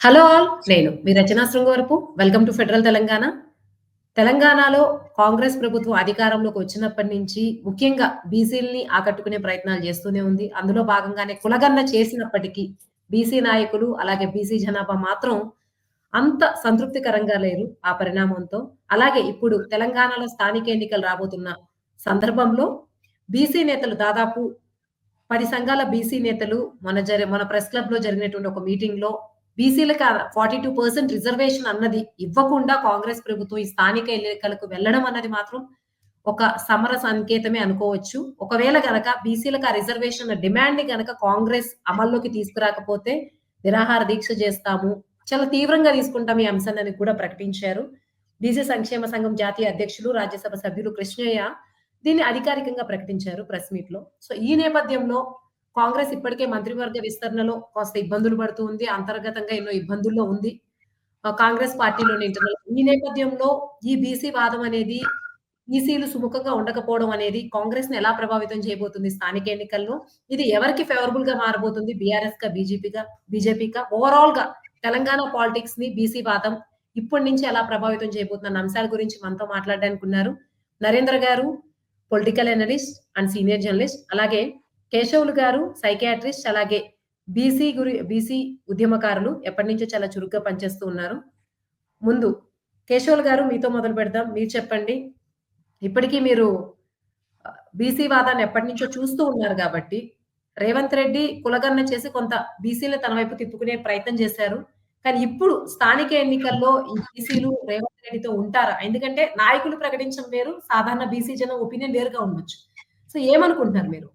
Hello all నేను మీ Rachana Srungavarapu. Welcome to federal Telangana తెలంగాణలో కాంగ్రెస్ ప్రభుత్వం అధికారంలోకి వచ్చినప్పటి నుంచి ముఖ్యంగా బీసీలని ఆకట్టుకునే ప్రయత్నాలు చేస్తూనే ఉంది. అందులో భాగంగానే కులగన్న చేసినప్పటికీ బీసీ నాయకులు అలాగే బీసీ జనాభా మాత్రం అంత సంతృప్తికరంగా లేరు ఆ పరిణామంతో. అలాగే ఇప్పుడు తెలంగాణలో స్థానిక ఎన్నికలు రాబోతున్న సందర్భంలో బీసీ నేతలు దాదాపు పది సంఘాల బీసీ నేతలు మన జరి మన ప్రెస్ క్లబ్లో జరిగినటువంటి ఒక మీటింగ్లో బీసీలకు ఫార్టీ టూ పర్సెంట్ రిజర్వేషన్ అన్నది ఇవ్వకుండా కాంగ్రెస్ ప్రభుత్వం ఈ స్థానిక ఎన్నికలకు వెళ్ళడం అన్నది మాత్రం ఒక సమర సంకేతమే అనుకోవచ్చు. ఒకవేళ గనక బీసీలకు ఆ రిజర్వేషన్ డిమాండ్ని గనక కాంగ్రెస్ అమల్లోకి తీసుకురాకపోతే నిరాహార దీక్ష చేస్తాము. చాలా తీవ్రంగా తీసుకుంటాం ఈ అంశాన్ని కూడా ప్రకటించారు. బీసీ సంక్షేమ సంఘం జాతీయ అధ్యక్షులు రాజ్యసభ సభ్యులు కృష్ణయ్య దీన్ని అధికారికంగా ప్రకటించారు ప్రెస్ మీట్లో సో ఈ నేపథ్యంలో కాంగ్రెస్ ఇప్పటికే మంత్రివర్గ విస్తరణలో కాస్త ఇబ్బందులు పడుతూ ఉంది అంతర్గతంగా ఎన్నో ఇబ్బందుల్లో ఉంది. కాంగ్రెస్ పార్టీలోని ఇంటర్నల్ ఈ నేపథ్యంలో ఈ బీసీ వాదం అనేది బీసీలు సుముఖంగా ఉండకపోవడం అనేది కాంగ్రెస్ని ఎలా ప్రభావితం చేయబోతుంది స్థానిక ఎన్నికల్లో? ఇది ఎవరికి ఫేవరబుల్గా మారబోతుంది? బీఆర్ఎస్గా బీజేపీగా బీజేపీగా ఓవరాల్గా తెలంగాణ పాలిటిక్స్ని బీసీ వాదం ఇప్పటి నుంచి ఎలా ప్రభావితం చేయబోతున్న అన్న అంశాల గురించి మనతో మాట్లాడడానికి ఉన్నారు. Narendra garu political analyst and senior journalist అలాగే కేశవులు గారు సైకియాట్రిస్ట్ అలాగే బీసీ గురి బీసీ ఉద్యమకారులు ఎప్పటి నుంచో చాలా చురుగ్గా పనిచేస్తూ ఉన్నారు. ముందు కేశవులు గారు మీతో మొదలు పెడదాం. మీరు చెప్పండి. ఇప్పటికీ మీరు బీసీ వాదాన్ని ఎప్పటి నుంచో చూస్తూ ఉన్నారు కాబట్టి రేవంత్ రెడ్డి కులగన్న చేసి కొంత బీసీలు తన వైపు తిప్పుకునే ప్రయత్నం చేశారు. కానీ ఇప్పుడు స్థానిక ఎన్నికల్లో ఈ బీసీలు రేవంత్ రెడ్డితో ఉంటారా? ఎందుకంటే నాయకులు ప్రకటించడం వేరు సాధారణ బీసీ జనం ఒపీనియన్ వేరుగా ఉండొచ్చు. సో ఏమనుకుంటున్నారు మీరు?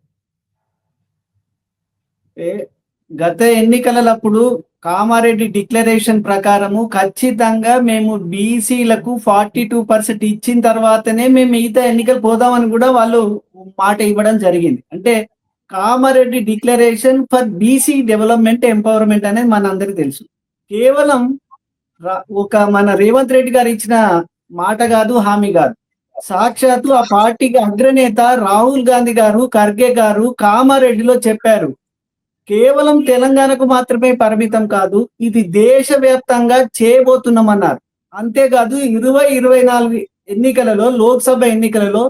గత ఎన్నికలప్పుడు కామారెడ్డి డిక్లరేషన్ ప్రకారము ఖచ్చితంగా మేము బీసీలకు ఫార్టీ టూ పర్సెంట్ ఇచ్చిన తర్వాతనే మేము మిగతా ఎన్నికలు పోదామని కూడా వాళ్ళు మాట ఇవ్వడం జరిగింది. అంటే Kamareddy declaration for BC development empowerment అనేది మనందరికీ తెలుసు. కేవలం ఒక మన రేవంత్ రెడ్డి గారు ఇచ్చిన మాట కాదు హామీ కాదు. సాక్షాత్తు ఆ పార్టీకి అగ్రనేత రాహుల్ గాంధీ గారు ఖర్గే గారు కామారెడ్డిలో చెప్పారు. కేవలం తెలంగాణకు మాత్రమే పరిమితం కాదు ఇది దేశవ్యాప్తంగా చేయబోతున్నామన్నారు. అంతేకాదు ఇరవై ఇరవై నాలుగు ఎన్నికలలో లోక్సభ ఎన్నికలలో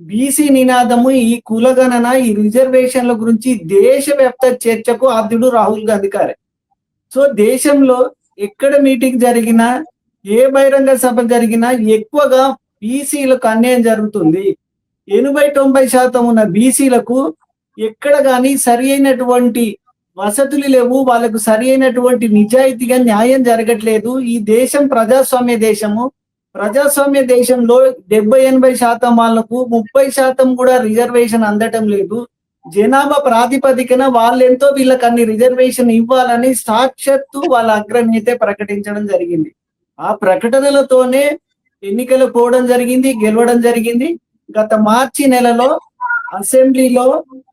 బీసీ నినాదము ఈ కులగణన ఈ రిజర్వేషన్ల గురించి దేశవ్యాప్త చర్చకు ఆద్యుడు రాహుల్ గాంధీ గారే. సో దేశంలో ఎక్కడ మీటింగ్ జరిగినా ఏ బహిరంగ సభ జరిగినా ఎక్కువగా బీసీలకు అన్యాయం జరుగుతుంది. ఎనభై తొంభై శాతం ఉన్న బీసీలకు ఎక్కడ కానీ సరి అయినటువంటి వసతులు లేవు వాళ్ళకు సరి అయినటువంటి నిజాయితీగా న్యాయం జరగట్లేదు. ఈ దేశం ప్రజాస్వామ్య దేశము. ప్రజాస్వామ్య దేశంలో డెబ్బై ఎనభై శాతం వాళ్ళకు ముప్పై శాతం కూడా రిజర్వేషన్ అందటం లేదు. జనాభా ప్రాతిపదికన వాళ్ళెంతో వీళ్ళకి అన్ని రిజర్వేషన్ ఇవ్వాలని సాక్షాత్తు వాళ్ళ అగ్రణ్యత ప్రకటించడం జరిగింది. ఆ ప్రకటనలతోనే ఎన్నికలు పోవడం జరిగింది గెలవడం జరిగింది. గత మార్చి నెలలో అసెంబ్లీలో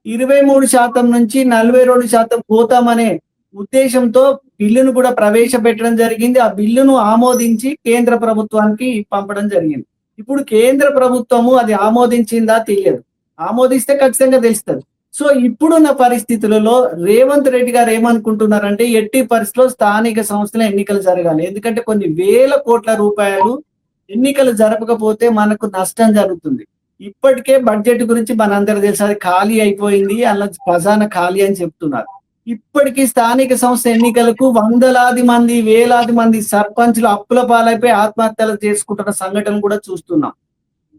ఇరవై మూడు శాతం నుంచి నలభై రెండు శాతం పోతామనే ఉద్దేశంతో బిల్లును కూడా ప్రవేశపెట్టడం జరిగింది. ఆ బిల్లును ఆమోదించి కేంద్ర ప్రభుత్వానికి పంపడం జరిగింది. ఇప్పుడు కేంద్ర ప్రభుత్వము అది ఆమోదించిందా తెలియదు. ఆమోదిస్తే ఖచ్చితంగా తెలుస్తుంది. సో ఇప్పుడున్న పరిస్థితులలో రేవంత్ రెడ్డి గారు ఏమనుకుంటున్నారంటే ఎట్టి పరిస్థితిలో స్థానిక సంస్థల ఎన్నికలు జరగాలి. ఎందుకంటే కొన్ని వేల కోట్ల రూపాయలు ఎన్నికలు జరపకపోతే మనకు నష్టం జరుగుతుంది. ఇప్పటికే బడ్జెట్ గురించి మనందరూ తెలుసు అది ఖాళీ అయిపోయింది అలా ఖజానా ఖాళీ అని చెప్తున్నారు. ఇప్పటికీ స్థానిక సంస్థ ఎన్నికలకు వందలాది మంది వేలాది మంది సర్పంచ్లు అప్పుల పాలైపోయి ఆత్మహత్యలు చేసుకుంటున్న సంఘటన కూడా చూస్తున్నాం.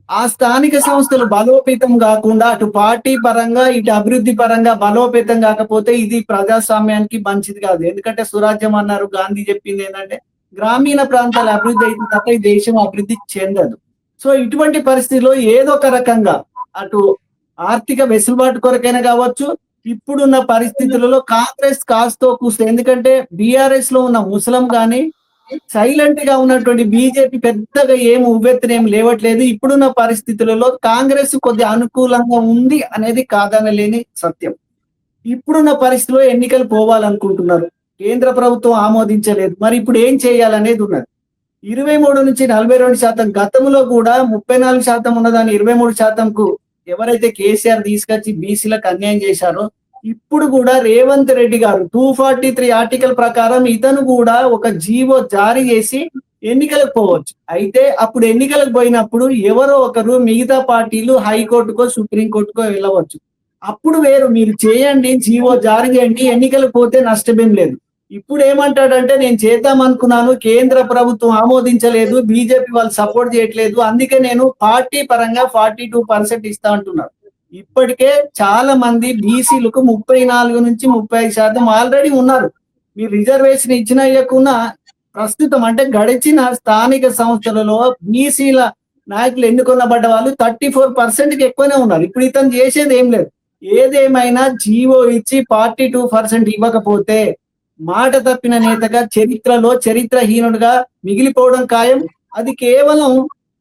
ఆ స్థానిక సంస్థలు బలోపేతం కాకుండా అటు పార్టీ పరంగా ఇటు అభివృద్ధి పరంగా బలోపేతం కాకపోతే ఇది ప్రజాస్వామ్యానికి మంచిది కాదు. ఎందుకంటే సురాజ్యం అన్నారు గాంధీ చెప్పింది ఏంటంటే గ్రామీణ ప్రాంతాల అభివృద్ధి అయితే తప్ప ఈ దేశం అభివృద్ధి చెందదు. సో ఇటువంటి పరిస్థితిలో ఏదో ఒక రకంగా అటు ఆర్థిక వెసులుబాటు కొరకైనా కావచ్చు ఇప్పుడున్న పరిస్థితులలో కాంగ్రెస్ కాస్తో కూస్తే ఎందుకంటే బీఆర్ఎస్లో ఉన్న ముసలం కానీ సైలెంట్గా ఉన్నటువంటి బీజేపీ పెద్దగా ఏం ఉవ్వెత్తునేం లేవట్లేదు. ఇప్పుడున్న పరిస్థితులలో కాంగ్రెస్ కొద్ది అనుకూలంగా ఉంది అనేది కాదనలేని సత్యం. ఇప్పుడున్న పరిస్థితిలో ఎన్నికలు పోవాలనుకుంటున్నారు. కేంద్ర ప్రభుత్వం ఆమోదించలేదు. మరి ఇప్పుడు ఏం చేయాలనేది ఉన్నది. ఇరవై మూడు నుంచి నలభై రెండు శాతం గతంలో కూడా ముప్పై నాలుగు శాతం ఉన్నదాన్ని ఇరవై మూడు శాతంకు ఎవరైతే కేసీఆర్ తీసుకొచ్చి బీసీలకు అన్యాయం చేశారో ఇప్పుడు కూడా రేవంత్ రెడ్డి గారు టూ ఫార్టీ త్రీ ఆర్టికల్ ప్రకారం ఇతను కూడా ఒక జీవో జారీ చేసి ఎన్నికలకు పోవచ్చు. అయితే అప్పుడు ఎన్నికలకు పోయినప్పుడు ఎవరో ఒకరు మిగతా పార్టీలు హైకోర్టుకో సుప్రీంకోర్టుకో వెళ్ళవచ్చు. అప్పుడు వేరు మీరు చేయండి జీవో జారీ చేయండి ఎన్నికలకు పోతే నష్టమేం లేదు. ఇప్పుడు ఏమంటాడంటే నేను చేద్దాం అనుకున్నాను కేంద్ర ప్రభుత్వం ఆమోదించలేదు బీజేపీ వాళ్ళు సపోర్ట్ చేయట్లేదు అందుకే నేను పార్టీ పరంగా ఫార్టీ టూ పర్సెంట్ ఇస్తా అంటున్నారు. ఇప్పటికే చాలా మంది బీసీలకు ముప్పై నాలుగు నుంచి ముప్పై ఐదు శాతం ఆల్రెడీ ఉన్నారు. మీరు రిజర్వేషన్ ఇచ్చిన ఇవ్వకున్నా ప్రస్తుతం అంటే గడిచిన స్థానిక సంస్థలలో బీసీల నాయకులు ఎన్నుకొనబడ్డ వాళ్ళు థర్టీ ఫోర్ పర్సెంట్కి ఎక్కువనే ఉన్నారు. ఇప్పుడు ఇతను చేసేది ఏం లేదు. ఏదేమైనా జీవో ఇచ్చి ఫార్టీ టూ పర్సెంట్ ఇవ్వకపోతే మాట తప్పిన నేతగా చరిత్రలో చరిత్రహీనుడుగా మిగిలిపోవడం ఖాయం. అది కేవలం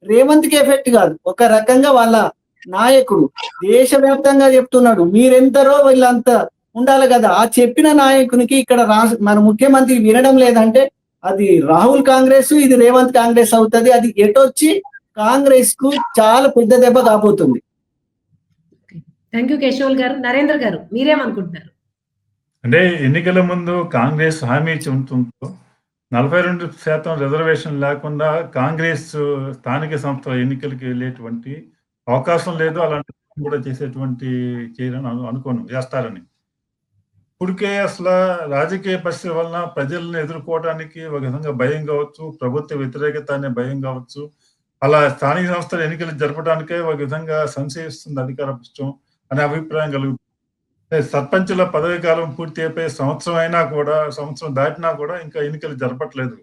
రేవంత్కి ఎఫెక్ట్ కాదు. ఒక రకంగా వాళ్ళ నాయకుడు దేశవ్యాప్తంగా చెప్తున్నాడు మీరెంతరో వీళ్ళంత ఉండాలి కదా. ఆ చెప్పిన నాయకునికి ఇక్కడ రా మన ముఖ్యమంత్రి వినడం లేదంటే అది రాహుల్ కాంగ్రెస్ ఇది రేవంత్ కాంగ్రెస్ అవుతుంది. అది ఎటొచ్చి కాంగ్రెస్కు చాలా పెద్ద దెబ్బ కాబోతుంది. థ్యాంక్ యూ కేశవల్ గారు. నరేంద్ర గారు మీరేమనుకుంటున్నారు? అంటే ఎన్నికల ముందు కాంగ్రెస్ హామీ ఇచ్చి ఉంటుందో నలభై రెండు శాతం రిజర్వేషన్ లేకుండా కాంగ్రెస్ స్థానిక సంస్థల ఎన్నికలకి వెళ్ళేటువంటి అవకాశం లేదు. అలాంటి కూడా చేసేటువంటి చేయాలని అనుకోను చేస్తారని. ఇప్పటికే అసలు రాజకీయ పరిస్థితి వలన ప్రజలను ఎదుర్కోవడానికి ఒక విధంగా భయం కావచ్చు ప్రభుత్వ వ్యతిరేకత అనే భయం కావచ్చు. అలా స్థానిక సంస్థల ఎన్నికలు జరపడానికే ఒక విధంగా సంశయిస్తుంది అధికార పక్షం అనే అభిప్రాయం కలుగుతుంది. సర్పంచుల పదవి కాలం పూర్తి అయిపోయి సంవత్సరం అయినా కూడా సంవత్సరం దాటినా కూడా ఇంకా ఎన్నికలు జరపట్లేదు.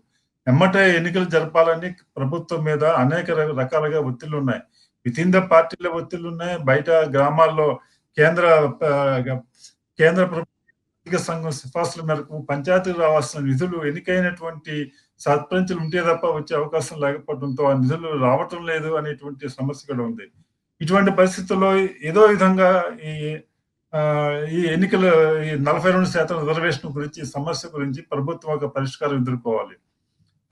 ఎమ్మటే ఎన్నికలు జరపాలని ప్రభుత్వం మీద అనేక రకాలుగా ఒత్తిళ్ళు ఉన్నాయి. విత్ ఇన్ ద పార్టీల ఒత్తిళ్ళు ఉన్నాయి. బయట గ్రామాల్లో కేంద్ర కేంద్ర ప్రభుత్వ సంఘం సిఫార్సుల మేరకు పంచాయతీలు రావాల్సిన నిధులు ఎన్నికైనటువంటి సర్పంచులు ఉంటే తప్ప వచ్చే అవకాశం లేకపోవడంతో ఆ నిధులు రావటం లేదు అనేటువంటి సమస్య కూడా ఉంది. ఇటువంటి పరిస్థితుల్లో ఏదో విధంగా ఈ ఈ ఎన్నికల ఈ నలభై రెండు శాతం రిజర్వేషన్ గురించి సమస్య గురించి ప్రభుత్వం ఒక పరిష్కారం ఎదుర్కోవాలి.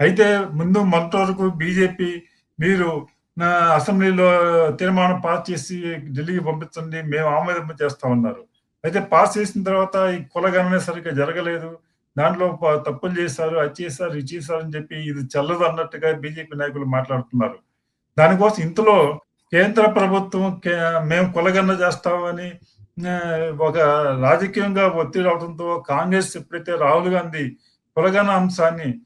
అయితే ముందు మొదటి వరకు బీజేపీ మీరు నా అసెంబ్లీలో తీర్మానం పాస్ చేసి ఢిల్లీకి పంపించండి మేము ఆమోదింప చేస్తా ఉన్నారు. అయితే పాస్ చేసిన తర్వాత ఈ కులగణన సరిగ్గా జరగలేదు. దాంట్లో తప్పులు చేశారు అది చేశారు ఇది చేశారు అని చెప్పి ఇది చల్లదు అన్నట్టుగా బీజేపీ నాయకులు మాట్లాడుతున్నారు. దానికోసం ఇంతలో కేంద్ర ప్రభుత్వం కే- మేము కులగన్న చేస్తామని ఒక రాజకీయంగా ఒత్తిడి అవడంతో కాంగ్రెస్ ఎప్పుడైతే రాహుల్ గాంధీ కులగన అంశాన్ని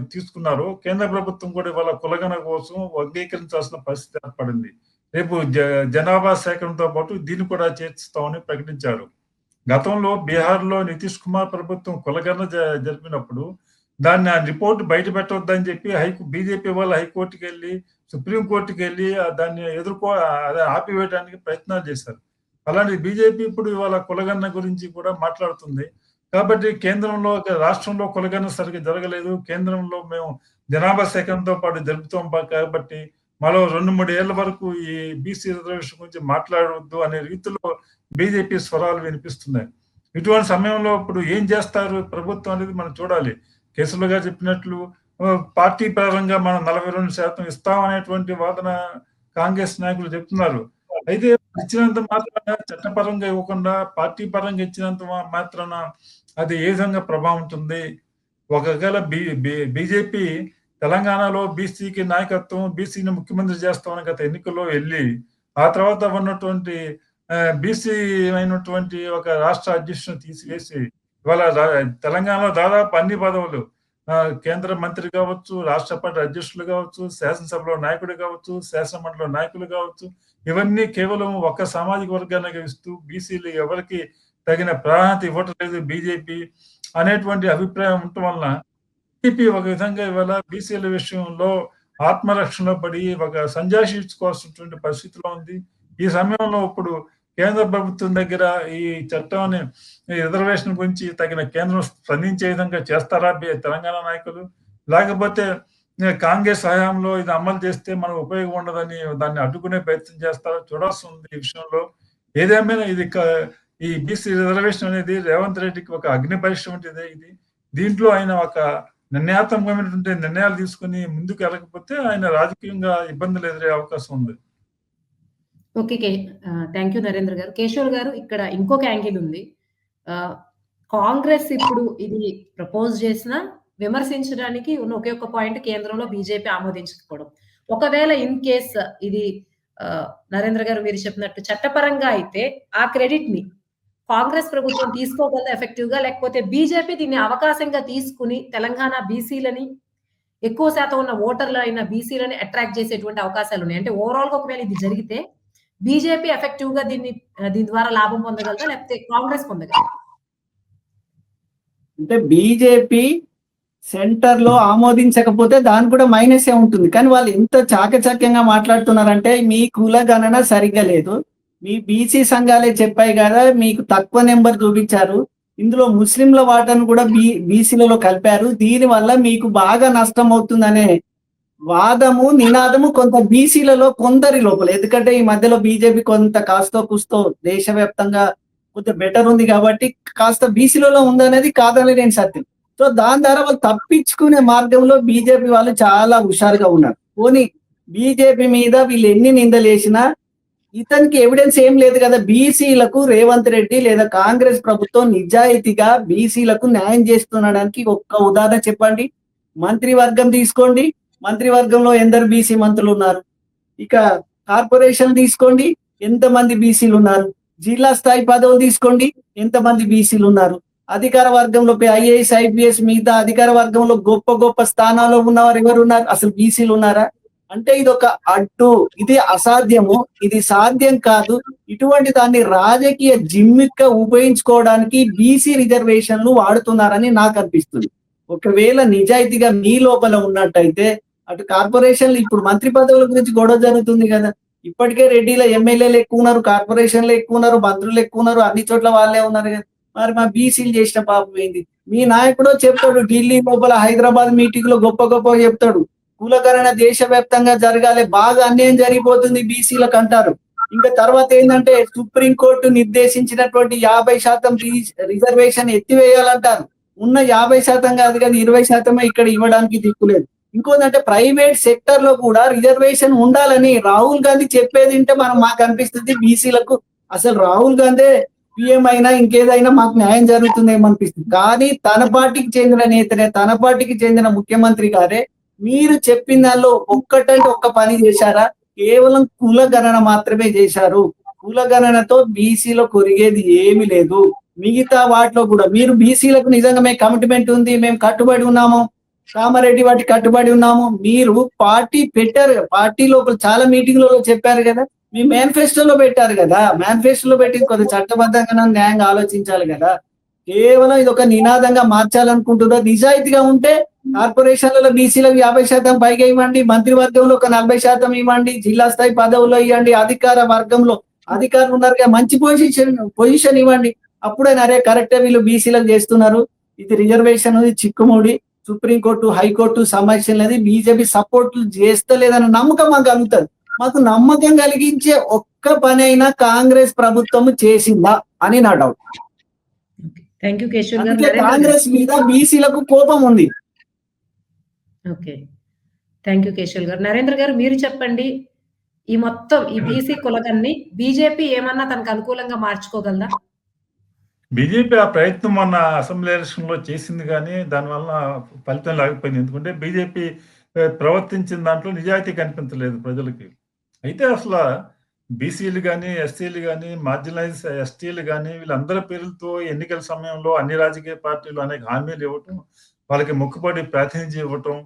తీసుకున్నారో కేంద్ర ప్రభుత్వం కూడా ఇవాళ కులగన కోసం వర్గీకరించాల్సిన పరిస్థితి ఏర్పడింది. రేపు జ జనాభా సేకరణతో పాటు దీన్ని కూడా చేర్చుతామని ప్రకటించారు. గతంలో బీహార్లో నితీష్ కుమార్ ప్రభుత్వం కులగన జ- జరిపినప్పుడు దాన్ని ఆ రిపోర్ట్ బయట పెట్టవద్దని చెప్పి హైకో బీజేపీ వాళ్ళు హైకోర్టుకి వెళ్ళి సుప్రీంకోర్టుకి వెళ్ళి దాన్ని ఎదుర్కో అదే ఆపివేయడానికి ప్రయత్నాలు చేశారు. అలాంటి బీజేపీ ఇప్పుడు ఇవాళ కులగన్న గురించి కూడా మాట్లాడుతుంది. కాబట్టి కేంద్రంలో రాష్ట్రంలో కులగన్న సరిగ్గా జరగలేదు. కేంద్రంలో మేము జనాభా సేకరణతో పాటు జరుపుతాం కాబట్టి మరో రెండు మూడు ఏళ్ళ వరకు ఈ బీసీ రిజర్వేషన్ గురించి మాట్లాడవద్దు అనే రీతిలో బీజేపీ స్వరాలు వినిపిస్తున్నాయి. ఇటువంటి సమయంలో ఇప్పుడు ఏం చేస్తారు? ప్రభుత్వం అనేది మనం చూడాలి. కేసులు గారు చెప్పినట్లు పార్టీ పరంగా మనం నలభై రెండు శాతం ఇస్తామనేటువంటి వాదన కాంగ్రెస్ నాయకులు చెప్తున్నారు. అయితే ఇచ్చినంత మాత్రాన చట్టపరంగా ఇవ్వకుండా పార్టీ పరంగా ఇచ్చినంత మాత్రాన అది ఏ విధంగా ప్రభావం ఉంటుంది? ఒకవేళ బి బి- బీజేపీ తెలంగాణలో బీసీకి నాయకత్వం బీసీని ముఖ్యమంత్రి చేస్తామని గత ఎన్నికల్లో వెళ్ళి ఆ తర్వాత ఉన్నటువంటి బీసీ అయినటువంటి ఒక రాష్ట్ర అధ్యక్షుని తీసివేసి ఇవాళ తెలంగాణలో దాదాపు అన్ని పదవులు ఆ, కేంద్ర మంత్రి కావచ్చు రాష్ట్ర పార్టీ అధ్యక్షులు కావచ్చు శాసనసభలో నాయకుడు కావచ్చు శాసనమండలిలో నాయకులు కావచ్చు ఇవన్నీ కేవలం ఒక సామాజిక వర్గానికి ఇస్తూ బీసీలు ఎవరికి తగిన ప్రాధాన్యత ఇవ్వటం లేదు బీజేపీ అనేటువంటి అభిప్రాయం ఉండటం వలన టీడీపీ ఒక విధంగా ఇవాళ బీసీల విషయంలో ఆత్మరక్షణ పడి ఒక సంజాషించుకోవాల్సినటువంటి పరిస్థితిలో ఉంది. ఈ సమయంలో ఇప్పుడు కేంద్ర ప్రభుత్వం దగ్గర ఈ చట్టాన్ని రిజర్వేషన్ గురించి తగిన కేంద్రం స్పందించే విధంగా చేస్తారా తెలంగాణ నాయకులు? లేకపోతే కాంగ్రెస్ హయాంలో ఇది అమలు చేస్తే మనకు ఉపయోగం ఉండదని దాన్ని అడ్డుకునే ప్రయత్నం చేస్తారు చూడాల్సి ఉంది ఈ విషయంలో ఏదేమైనా ఇది ఈ బీసీ రిజర్వేషన్ అనేది రేవంత్ రెడ్డికి ఒక అగ్ని పరీక్ష వంటిదే ఇది దీంట్లో ఆయన ఒక నిర్ణయాత్మకమైనటువంటి నిర్ణయాలు తీసుకుని ముందుకు వెళ్ళకపోతే ఆయన రాజకీయంగా ఇబ్బందులు ఎదురే అవకాశం ఉంది okay. Thank you Narendra garu. Keshav గారు ఇక్కడ ఇంకొక యాంగిల్ ఉంది. కాంగ్రెస్ ఇప్పుడు ఇది ప్రపోజ్ చేసినా విమర్శించడానికి ఉన్న ఒకే ఒక్క పాయింట్ కేంద్రంలో బీజేపీ ఆమోదించకపోవడం. ఒకవేళ ఇన్ కేస్ ఇది నరేంద్ర గారు మీరు చెప్పినట్టు చట్టపరంగా అయితే ఆ క్రెడిట్ని కాంగ్రెస్ ప్రభుత్వం తీసుకోగల ఎఫెక్టివ్గా లేకపోతే బీజేపీ దీన్ని అవకాశంగా తీసుకుని తెలంగాణ బీసీలని ఎక్కువ శాతం ఉన్న ఓటర్లైన బీసీలని అట్రాక్ట్ చేసేటువంటి అవకాశాలు ఉన్నాయి అంటే ఓవరాల్గా ఒకవేళ ఇది జరిగితే బీజేపీ ఎఫెక్టివ్గా దీన్ని దీని ద్వారా లాభం పొందగలదా? లేకపోతే కాంగ్రెస్ పొందగలదా? అంటే బీజేపీ సెంటర్లో ఆమోదించకపోతే దాని కూడా మైనసే ఉంటుంది. కానీ వాళ్ళు ఎంత చాకచక్యంగా మాట్లాడుతున్నారంటే మీ కుల గణన సరిగ్గా లేదు. మీ బీసీ సంఘాలే చెప్పాయి కదా! మీకు తక్కువ నెంబర్ చూపించారు. ఇందులో ముస్లింల వాటాను కూడా బీ బీసీలలో కలిపారు. దీనివల్ల మీకు బాగా నష్టం అవుతుందనే వాదము, నినాదము కొంత బీసీలలో కొందరి లోపల. ఎందుకంటే ఈ మధ్యలో బీజేపీ కొంత కాస్తో కూస్తో దేశవ్యాప్తంగా కొంత బెటర్ ఉంది కాబట్టి కాస్త బీసీలలో ఉందనేది కాదనలేని సత్యం. సో దాని ద్వారా వాళ్ళు తప్పించుకునే మార్గంలో బీజేపీ వాళ్ళు చాలా హుషారుగా ఉన్నారు. పోనీ బీజేపీ మీద వీళ్ళు ఎన్ని నిందలేసినా ఇతనికి ఎవిడెన్స్ ఏం లేదు కదా! బీసీలకు రేవంత్ రెడ్డి లేదా కాంగ్రెస్ ప్రభుత్వం నిజాయితీగా బీసీలకు న్యాయం చేస్తుండడానికి ఒక్క ఉదాహరణ చెప్పండి. మంత్రివర్గం తీసుకోండి. మంత్రివర్గంలో ఎందరు బీసీ మంత్రులు ఉన్నారు? ఇక కార్పొరేషన్ తీసుకోండి. ఎంతమంది బీసీలు ఉన్నారు? జిల్లా స్థాయి పదవులు తీసుకోండి. ఎంతమంది బీసీలు ఉన్నారు? అధికార వర్గంలో ఐఏఎస్, ఐపీఎస్ మిగతా అధికార వర్గంలో గొప్ప గొప్ప స్థానాల్లో ఉన్నవారు ఎవరున్నారు? అసలు బీసీలు ఉన్నారా? అంటే ఇది ఒక అడ్డు. ఇది అసాధ్యము. ఇది సాధ్యం కాదు. ఇటువంటి దాన్ని రాజకీయ జిమ్మిక్‌గా ఉపయోగించుకోవడానికి బీసీ రిజర్వేషన్‌లు వాడుతున్నారని నాకు అనిపిస్తుంది. ఒకవేళ నిజాయితీగా మీ లోపల ఉన్నట్టయితే అటు కార్పొరేషన్‌లు ఇప్పుడు మంత్రి పదవుల గురించి గొడవ జరుగుతుంది కదా! ఇప్పటికే రెడ్డిల ఎమ్మెల్యేలు ఎక్కువ ఉన్నారు. కార్పొరేషన్‌లు ఎక్కువ ఉన్నారు. మంత్రులు ఎక్కువ ఉన్నారు. అన్ని చోట్ల వాళ్ళే ఉన్నారు కదా! మరి మా బీసీలు చేసిన పాపం ఏంది? మీ నాయకుడో చెప్తాడు ఢిల్లీ లోపల హైదరాబాద్ మీటింగ్లో గొప్ప గొప్ప చెప్తాడు. కులగణన దేశవ్యాప్తంగా జరగాలి. బాగా అన్యాయం జరిగిపోతుంది బీసీలకు అంటారు. ఇంకా తర్వాత ఏంటంటే సుప్రీం కోర్టు నిర్దేశించినటువంటి యాభై శాతం రిజర్వేషన్ ఎత్తివేయాలంటారు. ఉన్న 50% కాదు కానీ ఇరవై శాతమే ఇక్కడ ఇవ్వడానికి దిక్కులేదు. ఇంకోదంటే ప్రైవేట్ సెక్టర్లో కూడా రిజర్వేషన్ ఉండాలని రాహుల్ గాంధీ చెప్పేది వింటే మనం మాకు అనిపిస్తుంది బీసీలకు అసలు రాహుల్ గాంధీ పీఎం అయినా ఇంకేదైనా మాకు న్యాయం జరుగుతుందేమో అనిపిస్తుంది. కానీ తన పార్టీకి చెందిన నేతనే తన పార్టీకి చెందిన ముఖ్యమంత్రి గారే మీరు చెప్పిన దానిలో ఒక్కటంటే ఒక్క పని చేశారా? కేవలం కుల గణన మాత్రమే చేశారు. కుల గణనతో బీసీలో కొరిగేది ఏమీ లేదు. మిగతా వాటిలో కూడా మీరు బీసీలకు నిజంగా మేము కమిట్మెంట్ ఉంది. మేము కట్టుబడి ఉన్నాము. కామారెడ్డి వాటికి కట్టుబడి ఉన్నాము. మీరు పార్టీ పెట్టారు. పార్టీ లోపల చాలా మీటింగ్‌లలో చెప్పారు కదా! మీ మేనిఫెస్టోలో పెట్టారు కదా! మేనిఫెస్టోలో పెట్టి కొద్దిగా చట్టబద్ధంగా న్యాయంగా ఆలోచించాలి కదా! కేవలం ఇది ఒక నినాదంగా మార్చాలనుకుంటున్నారు. నిజాయితీగా ఉంటే కార్పొరేషన్‌లలో బీసీలకు 50% పైగా ఇవ్వండి. మంత్రివర్గంలో ఒక 40% ఇవ్వండి. జిల్లా స్థాయి పదవుల్లో ఇవ్వండి. అధికార వర్గంలో అధికారులు ఉన్నారు కదా మంచి పొజిషన్ పొజిషన్ ఇవ్వండి. అప్పుడే అరే కరెక్టే వీళ్ళు బీసీలకు చేస్తున్నారు. ఇది రిజర్వేషన్ ఇది చిక్కుముడి. సుప్రీం కోర్టు, హైకోర్టు సమస్య లేదు. బీజేపీ సపోర్ట్ చేస్తలేదన్న నమ్మకం మాకు కలుగుతుంది మాకు నమ్మకం కలిగించే ఒక్క పనైనా కాంగ్రెస్ ప్రభుత్వం చేసిందా అని నా doubt. Okay. Thank you Keshav garu. Congress మీద బీసీలకు కోపం ఉంది. Okay. Thank you Keshav garu. Narendra గారు మీరు చెప్పండి. ఈ మొత్తం ఈ బీసీ కులగన్ని బీజేపీ ఏమన్నా తనకు అనుకూలంగా మార్చుకోగలదా? బీజేపీ ఆ ప్రయత్నం మొన్న అసెంబ్లీ ఎలక్షన్‌లో చేసింది గానీ, దానివల్ల ఫలితం లేకపోయింది. ఎందుకంటే బీజేపీ ప్రవర్తించిన దాంట్లో నిజాయితీ కనిపించలేదు ప్రజలకి. అయితే అసలు బీసీలు కానీ ఎస్సీలు కానీ మార్జినలైజ్ ఎస్టీలు కానీ వీళ్ళందరి పేర్లతో ఎన్నికల సమయంలో అన్ని రాజకీయ పార్టీలు అనేక హామీలు ఇవ్వటం, వాళ్ళకి మొక్కుబడి ప్రాతినిధ్యం ఇవ్వటం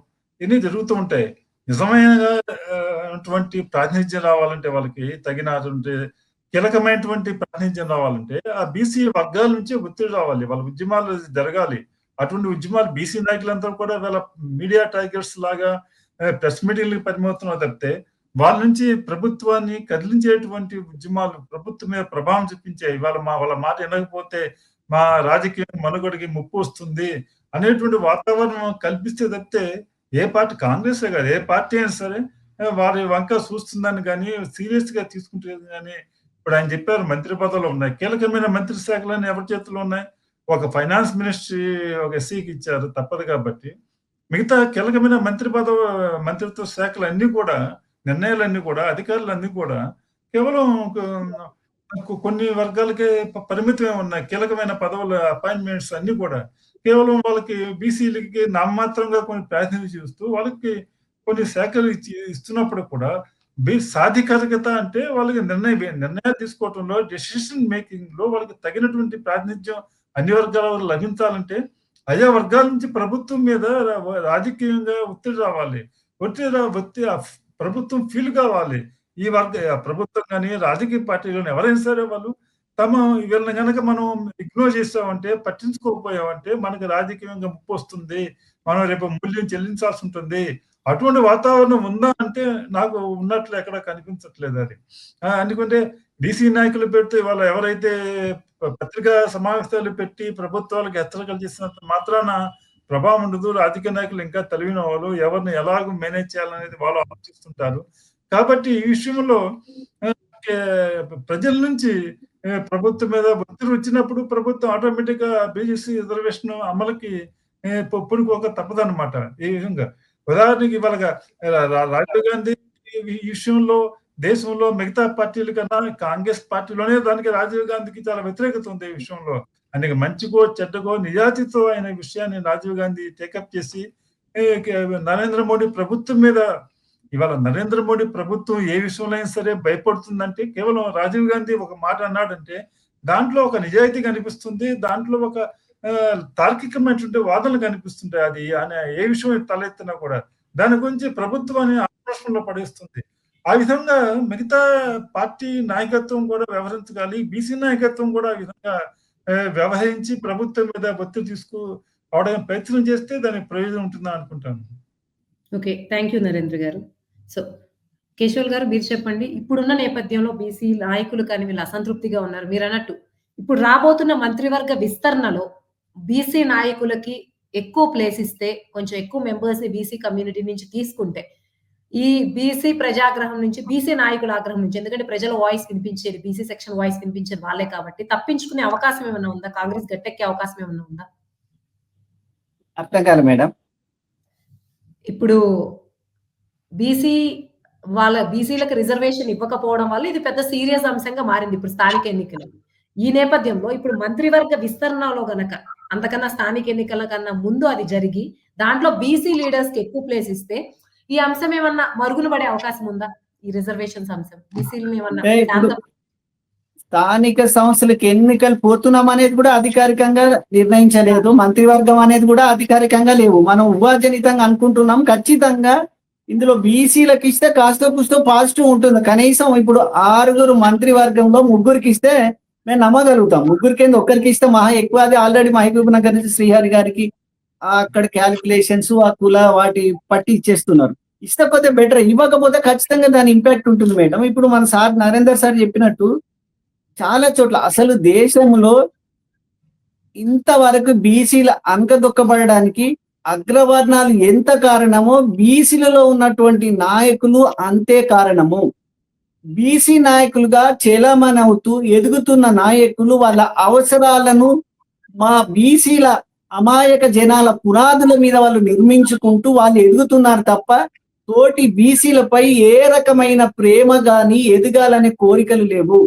ఇవన్నీ జరుగుతూ ఉంటాయి. నిజమైనటువంటి ప్రాతినిధ్యం రావాలంటే వాళ్ళకి తగినటువంటి కీలకమైనటువంటి ప్రాతినిధ్యం రావాలంటే ఆ బీసీ వర్గాల నుంచి ఒత్తిడి రావాలి. వాళ్ళ ఉద్యమాలు జరగాలి. అటువంటి ఉద్యమాలు బీసీ నాయకులంతా కూడా వీళ్ళ మీడియా టైగర్స్ లాగా ప్రెస్ మీటింగ్లకు పరిమితం తప్పితే వాళ్ళ నుంచి ప్రభుత్వాన్ని కదిలించేటువంటి ఉద్యమాలు ప్రభుత్వం మీద ప్రభావం చూపించాయి ఇవాళ మా వాళ్ళ మాట వినకపోతే మా రాజకీయ మనుగడకి ముప్పు వస్తుంది అనేటువంటి వాతావరణం కల్పిస్తే తప్పితే ఏ పార్టీ కాంగ్రెసే కాదు ఏ పార్టీ అయినా సరే వారి వంక చూస్తుందని గానీ సీరియస్‌గా తీసుకుంటుంది కానీ ఇప్పుడు ఆయన చెప్పారు మంత్రి పదవులు ఉన్నాయి. కీలకమైన మంత్రి శాఖలన్నీ ఎవరి చేతిలో ఉన్నాయి? ఒక ఫైనాన్స్ మినిస్ట్రీ ఒక ఎస్సీకి ఇచ్చారు తప్పదు కాబట్టి. మిగతా కీలకమైన మంత్రి పదవ మంత్రిత్వ శాఖలు అన్నీ కూడా నిర్ణయాలన్నీ కూడా అధికారులన్నీ కూడా కేవలం కొన్ని వర్గాలకే పరిమితమే ఉన్నాయి. కీలకమైన పదవుల అపాయింట్మెంట్స్ అన్ని కూడా. కేవలం వాళ్ళకి బీసీలకి నామమాత్రంగా కొన్ని ప్రాతినిధ్యం చేస్తూ వాళ్ళకి కొన్ని శాఖలు ఇచ్చి ఇస్తున్నప్పుడు కూడా బీ సాధికారికత అంటే వాళ్ళకి నిర్ణయ నిర్ణయాలు తీసుకోవడంలో డెసిషన్ మేకింగ్లో వాళ్ళకి తగినటువంటి ప్రాతినిధ్యం అన్ని వర్గాల వారు లభించాలంటే ఆయా వర్గాల నుంచి ప్రభుత్వం మీద రా- రాజకీయంగా ఒత్తిడి రావాలి. ఒత్తిడి ఒత్తిడి ప్రభుత్వం ఫీల్ కావాలి. ఈ వర్గ ప్రభుత్వం కానీ రాజకీయ పార్టీలు కానీ ఎవరైనా సరే వాళ్ళు తమ వీళ్ళని కనుక మనం ఇగ్నోర్ చేసామంటే పట్టించుకోకపోయామంటే మనకి రాజకీయంగా ముప్పు వస్తుంది. మనం రేపు మూల్యం చెల్లించాల్సి ఉంటుంది. అటువంటి వాతావరణం ఉందా అంటే నాకు ఉన్నట్లు ఎక్కడ కనిపించట్లేదు అది. ఎందుకంటే బీసీ నాయకులు పెడితే వాళ్ళు ఎవరైతే పత్రికా సమావేశాలు పెట్టి ప్రభుత్వాలకు హెచ్చరికలు చేసినంత మాత్రాన ప్రభావం ఉండదు రాజకీయ నాయకులు ఇంకా తెలివిన వాళ్ళు ఎవరిని ఎలాగో మేనేజ్ చేయాలనేది వాళ్ళు ఆలోచిస్తుంటారు. కాబట్టి ఈ విషయంలో ప్రజల నుంచి ప్రభుత్వం మీద ఒత్తిడి వచ్చినప్పుడు ప్రభుత్వం ఆటోమేటిక్గా బీజేసీ రిజర్వేషన్ అమలుకి ఏ, పు- తప్పదన్నమాట. ఈ విధంగా. ఉదాహరణకి ఇవాళ రాజీవ్ గాంధీ ఈ ఈ విషయంలో దేశంలో మిగతా పార్టీల కన్నా కాంగ్రెస్ పార్టీలోనే దానికి రాజీవ్ గాంధీకి చాలా వ్యతిరేకత ఉంది ఈ విషయంలో. అనేక మంచిగో చెడ్డగో నిజాతితో ఆయన విషయాన్ని రాజీవ్ గాంధీ టేకప్ చేసి నరేంద్ర మోడీ ప్రభుత్వం మీద ఇవాళ నరేంద్ర మోడీ ప్రభుత్వం ఏ విషయంలో అయినా సరే భయపడుతుందంటే కేవలం రాజీవ్ గాంధీ ఒక మాట అన్నాడంటే దాంట్లో ఒక నిజాయితీ కనిపిస్తుంది దాంట్లో ఒక తార్కికమైనటువంటి వాదనలు కనిపిస్తుంటాయి. అది ఆయన ఏ విషయం తలెత్తినా కూడా. దాని గురించి ప్రభుత్వాన్ని ఆక్రోషంలో పడేస్తుంది. ఆ విధంగా మిగతా పార్టీ నాయకత్వం కూడా వ్యవహరించగాలి బీసీ నాయకత్వం కూడా ఆ విధంగా వ్యవహరించి ప్రభుత్వం మీద ఒత్తిడి తీసుకు అవడానికి ప్రయత్నం చేస్తే దానికి ప్రయోజనం ఉంటుందని అనుకుంటాను. ఓకే థ్యాంక్ యూ నరేంద్ర గారు. సో కేశవల్ గారు మీరు చెప్పండి ఇప్పుడున్న నేపథ్యంలో బీసీ నాయకులు కానీ వీళ్ళు అసంతృప్తిగా ఉన్నారు. మీరు అన్నట్టు ఇప్పుడు రాబోతున్న మంత్రివర్గ విస్తరణలో బీసీ నాయకులకి ఎక్కువ ప్లేస్ ఇస్తే కొంచెం ఎక్కువ మెంబర్స్ని బీసీ కమ్యూనిటీ నుంచి తీసుకుంటే ఈ బీసీ ప్రజాగ్రహం నుంచి బీసీ నాయకుల ఆగ్రహం నుంచి ఎందుకంటే ప్రజల వాయిస్ వినిపించేది బీసీ సెక్షన్ వాయిస్ వినిపించేది వాళ్ళే కాబట్టి తప్పించుకునే అవకాశం ఏమైనా ఉందా? కాంగ్రెస్ గట్టెక్కే అవకాశం ఏమైనా ఉందా? అర్థం కాదు మేడం. ఇప్పుడు బీసీ వాళ్ళ బీసీలకు రిజర్వేషన్ ఇవ్వకపోవడం వల్ల ఇది పెద్ద సీరియస్ అంశంగా మారింది ఇప్పుడు స్థానిక ఎన్నికలు. ఈ నేపథ్యంలో ఇప్పుడు మంత్రివర్గ విస్తరణలో గనక అంతకన్నా స్థానిక ఎన్నికల కన్నా ముందు అది జరిగి దాంట్లో బీసీ లీడర్స్కి ఎక్కువ ప్లేస్ ఇస్తే ఈ అంశం ఏమన్నా మరుగున పడే అవకాశం ఉందా? ఈ రిజర్వేషన్స్ అంశం బీసీలను ఏమన్నా స్థానిక సంస్థలకు ఎన్నికలు పోతున్నాం అనేది కూడా అధికారికంగా నిర్ణయించలేదు. మంత్రివర్గం అనేది కూడా అధికారికంగా లేవు. మనం ఊహాజనితంగా అనుకుంటున్నాం. ఖచ్చితంగా ఇందులో బీసీలకు ఇస్తే కాస్త పుస్తో పాజిటివ్ ఉంటుంది. కనీసం ఇప్పుడు ఆరుగురు మంత్రివర్గంలో ముగ్గురికి ఇస్తే మేము నమ్మగలుగుతాం. ముగ్గురు కింద ఒక్కరికి ఇస్తే మహా ఎక్కువ. అది ఆల్రెడీ మహబూబ్ నగర్ నుంచి శ్రీహరి గారికి అక్కడ క్యాలిక్యులేషన్స్ ఆ కుల వాటి పట్టి ఇచ్చేస్తున్నారు. ఇష్టపోతే బెటర్ ఇవ్వకపోతే ఖచ్చితంగా దాని ఇంపాక్ట్ ఉంటుంది మేడం. ఇప్పుడు మన సార్ నరేందర్ సార్ చెప్పినట్టు చాలా చోట్ల అసలు దేశంలో ఇంతవరకు బీసీల అంకదొక్కబడడానికి అగ్రవర్ణాలు ఎంత కారణమో బీసీలలో ఉన్నటువంటి నాయకులు అంతే కారణము. బీసీ నాయకులుగా చెలామణవుతూ ఎదుగుతున్న నాయకులు వాళ్ళ అవసరాలను మా బీసీల అమాయక జనాల పునాదుల మీద వాళ్ళు నిర్మించుకుంటూ వాళ్ళు ఎదుగుతున్నారు తప్ప తోటి బీసీలపై ఏ రకమైన ప్రేమ గాని ఎదగాలనే కోరికలు లేవు.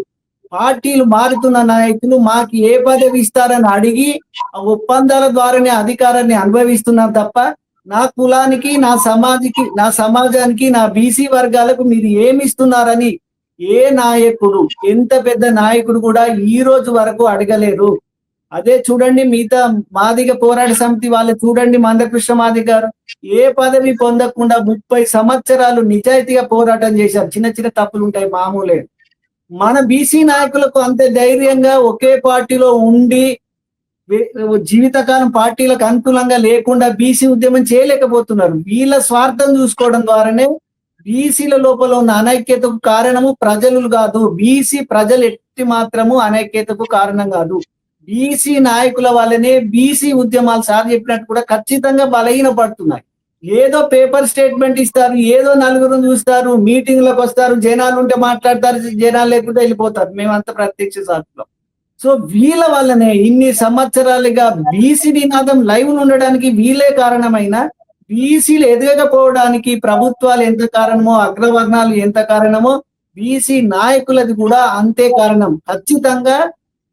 పార్టీలు మారుతున్న నాయకులు మాకు ఏ పదవి ఇస్తారని అడిగి ఆ ఒప్పందాల ద్వారానే అధికారాన్ని అనుభవిస్తున్నారు తప్ప నా కులానికి నా సమాజకి నా సమాజానికి నా బీసీ వర్గాలకు మీరు ఏమి ఇస్తున్నారని ఏ నాయకుడు ఎంత పెద్ద నాయకుడు కూడా ఈ రోజు వరకు అడగలేరు అదే చూడండి మిగతా మాదిగ పోరాట సమితి వాళ్ళు చూడండి మందకృష్ణ మాది గారు. ఏ పదవి పొందకుండా ముప్పై సంవత్సరాలు నిజాయితీగా పోరాటం చేశారు. చిన్న చిన్న తప్పులు ఉంటాయి మామూలే. మన బీసీ నాయకులకు అంత ధైర్యంగా ఒకే పార్టీలో ఉండి జీవితకాలం పార్టీలకు అనుకూలంగా లేకుండా బీసీ ఉద్యమం చేయలేకపోతున్నారు. వీళ్ళ స్వార్థం చూసుకోవడం ద్వారానే బీసీల లోపల ఉన్న అనైక్యతకు కారణము ప్రజలు కాదు. బీసీ ప్రజలు ఎట్టి మాత్రము అనైక్యతకు కారణం కాదు. బీసీ నాయకుల వల్లనే బీసీ ఉద్యమాలు సార్ చెప్పినట్టు కూడా ఖచ్చితంగా బలహీన పడుతున్నాయి. ఏదో పేపర్ స్టేట్మెంట్ ఇస్తారు ఏదో నలుగురు చూస్తారు మీటింగ్లకు వస్తారు జనాలు ఉంటే మాట్లాడతారు జనాలు లేకుంటే వెళ్ళిపోతారు. మేమంతా ప్రత్యక్ష సాక్షులం. సో వీళ్ళ వల్లనే ఇన్ని సంవత్సరాలుగా బీసీ నినాదం లైవ్ ఉండడానికి వీళ్ళే కారణమైన బీసీలు ఎదగకపోవడానికి ప్రభుత్వాలు ఎంత కారణమో అగ్రవర్ణాలు ఎంత కారణమో బీసీ నాయకులది కూడా అంతే కారణం. ఖచ్చితంగా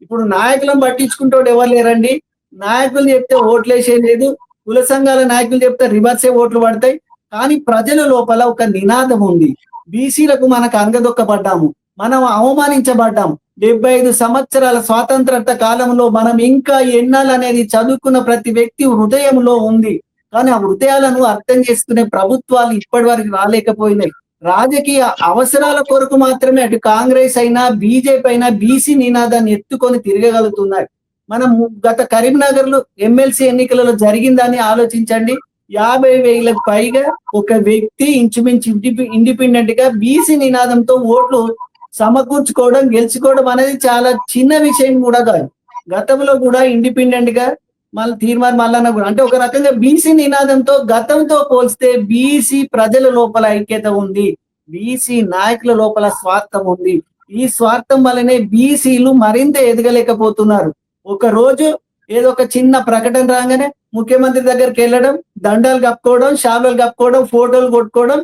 ఇప్పుడు నాయకులను పట్టించుకుంటాడు ఎవరు లేరండి? నాయకులు చెప్తే ఓట్లేసే లేదు. కుల సంఘాల నాయకులు చెప్తే రివర్సే ఓట్లు పడతాయి. కానీ ప్రజల లోపల ఒక నినాదం ఉంది. బీసీలకు మనకు అంగదొక్కబడ్డాము మనం అవమానించబడ్డాము. డెబ్బై ఐదు సంవత్సరాల స్వాతంత్రత కాలంలో మనం ఇంకా ఎన్నాలనేది చదువుకున్న ప్రతి వ్యక్తి హృదయంలో ఉంది. కానీ ఆ హృదయాలను అర్థం చేసుకునే ప్రభుత్వాలు ఇప్పటి వరకు రాలేకపోయినాయి. రాజకీయ అవసరాల కొరకు మాత్రమే అటు కాంగ్రెస్ అయినా బీజేపీ అయినా బీసీ నినాదాన్ని ఎత్తుకొని తిరగగలుగుతున్నాయి మనం గత కరీంనగర్లో ఎమ్మెల్సీ ఎన్నికలలో జరిగిందని ఆలోచించండి. యాభై వేలకు పైగా ఒక వ్యక్తి ఇంచుమించు ఇండిపెండెంట్గా బీసీ నినాదంతో ఓట్లు సమకూర్చుకోవడం గెలుచుకోవడం అనేది చాలా చిన్న విషయం కూడా కాదు. గతంలో కూడా ఇండిపెండెంట్గా మళ్ళీ తీర్మానం మల్లన్న కూడా. అంటే ఒక రకంగా బీసీ నినాదంతో గతంతో పోల్స్తే బీసీ ప్రజల లోపల ఐక్యత ఉంది. బీసీ నాయకుల లోపల స్వార్థం ఉంది. ఈ స్వార్థం వల్లనే బీసీలు మరింత ఎదగలేకపోతున్నారు. ఒక రోజు ఏదో ఒక చిన్న ప్రకటన రాగానే ముఖ్యమంత్రి దగ్గరికి వెళ్ళడం దండాలు కప్పుకోవడం షాపులు కప్పుకోవడం ఫోటోలు కొట్టుకోవడం